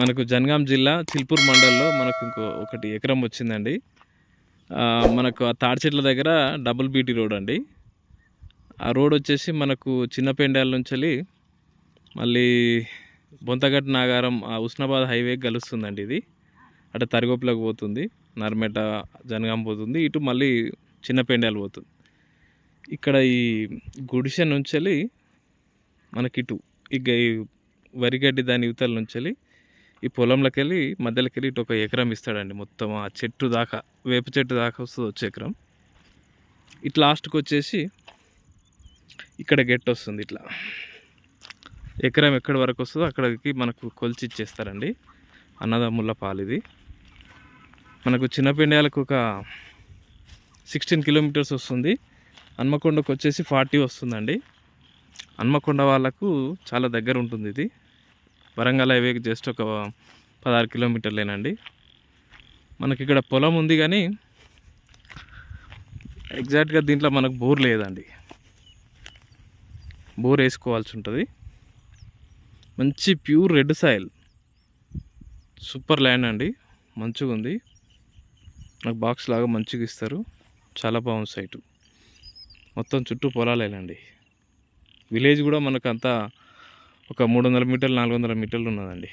మనకు జనగాం జిల్లా చిల్పూర్ మండల్లో మనకు ఇంకో ఒకటి ఎకరం వచ్చిందండి. మనకు ఆ తాడి చెట్ల దగ్గర డబుల్ బీటీ రోడ్ అండి. ఆ రోడ్ వచ్చేసి మనకు చిన్నపెండాల నుంచి మళ్ళీ బొంతగట్ నాగారం ఆ ఉస్నాబాద్ హైవే కలుస్తుందండి ఇది. అటు తరిగొప్పలకు పోతుంది నర్మెట జనగాం పోతుంది ఇటు మళ్ళీ చిన్నపెండాలు పోతుంది. ఇక్కడ ఈ గుడిసె నుంచి మనకి ఇటు ఇక ఈ వరిగడ్డి దాని యువతల నుంచి ఈ పొలంలోకి వెళ్ళి మధ్యలోకి వెళ్ళి ఇటు ఒక ఎకరం ఇస్తాడండి. మొత్తం ఆ చెట్టు దాకా వేప చెట్టు దాకా వస్తుంది వచ్చే ఎకరం. ఇట్లా లాస్ట్కి వచ్చేసి ఇక్కడ గెట్ వస్తుంది ఇట్లా. ఎకరం ఎక్కడి వరకు వస్తుందో అక్కడికి మనకు కొలిచి ఇచ్చేస్తారండి. అన్నదమ్ముల పాలు ఇది. మనకు చిన్నపిండాలకు ఒక సిక్స్టీన్ కిలోమీటర్స్ వస్తుంది. హన్మకొండకు వచ్చేసి ఫార్టీ వస్తుందండి. హన్మకొండ వాళ్ళకు చాలా దగ్గర ఉంటుంది ఇది. వరంగల్ హైవేకి జస్ట్ ఒక పదహారు కిలోమీటర్లేనండి. మనకి ఇక్కడ పొలం ఉంది కానీ ఎగ్జాక్ట్గా దీంట్లో మనకు బోర్ లేదండి. బోర్ వేసుకోవాల్సి ఉంటుంది మంచి pure red soil. Super land అండి. మంచిగా ఉంది నాకు బాక్స్ లాగా మంచిగా ఇస్తారు చాలా బాగుంది సైటు. మొత్తం చుట్టూ పొలాలేనండి. విలేజ్ కూడా మనకు అంతా ఒక మూడు వందల మీటర్లు నాలుగు వందల మీటర్లు ఉన్నదండి.